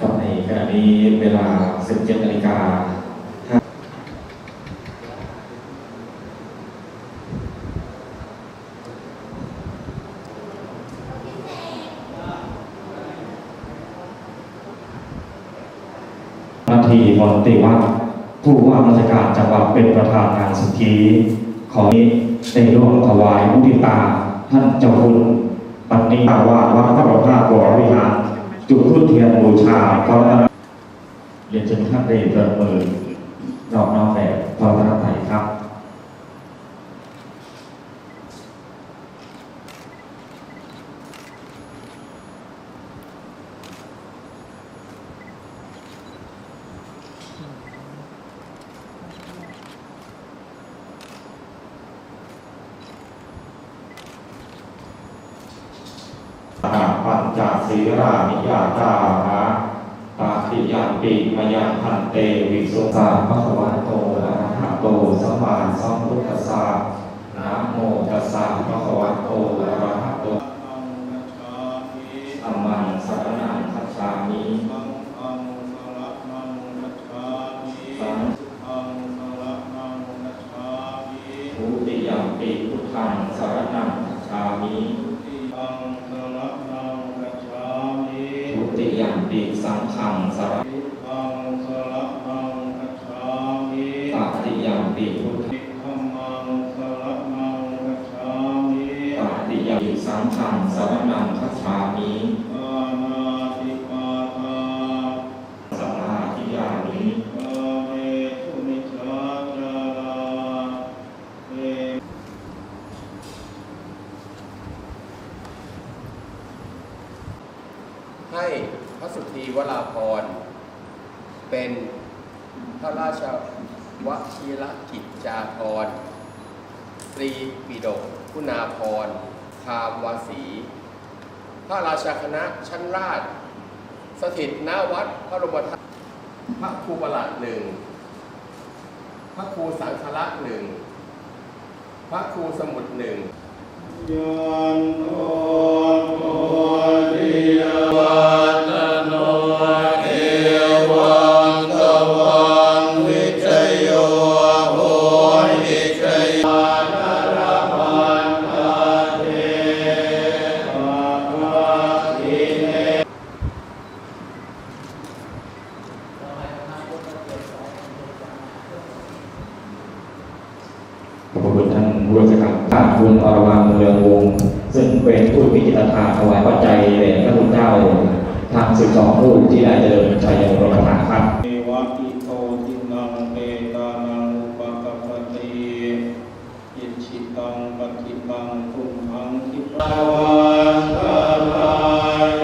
ครับในขณะนี้เวลา 17นาฬิกานาทีมนตรีว่าผู้ว่าราชการจังหวัดเป็นประธานงานสุขีขอนี้ในร่วมถวายมุทิตา ท่านเจ้าคุณปันนิตาวาสวัดพระประภาสวรวิหาร จุดทูตเทียนบูชาพระรัตนเรียนจนท่านได้เปิดมือรอกนอกแบบพระรัตนตรัยครับ ปัญจศีรานิยาจาระปาติยัมปิมยังพันเตวิสุสาภะคะวะโตอะระหะโตสัมมาสัมพุทธัสสะนะโมตัสสะภะคะวะโตอะระหะโตธัมมังสรณังคัจฉามิสังทุติยัมปิพุทธังสรณังคัจฉามิ ติยัมปิสังฆังสรณังตติยัมปิพุทธังตติยัมปิสังฆังสรณังคัจฉามิสัมมาทิฏฐามิให้ พระสุธีวราพร เป็นพระราชวชิรกิจจาภรตรีปิฎกคุณาภรคามวาสี พระราชาคณะชั้นราช สถิตณวัดพระรมธาตุพระครูประหลัดหนึ่ง พระครูสังฆละหนึ่ง พระครูสมุดหนึ่งยันโต ขอบคุณท่านผู้ราชการท่านคุณอรวาเมืองวงซึ่งเป็นผู้มีจิตทานถวายปัจจัยแด่พระคุณเจ้าทางสิบสองรูปที่ได้เจริญชัยบรมฐานครับเวะอิโตทินังเปตาณุปัปติยิชิตังปฏิปังทุมังคิปาวาสา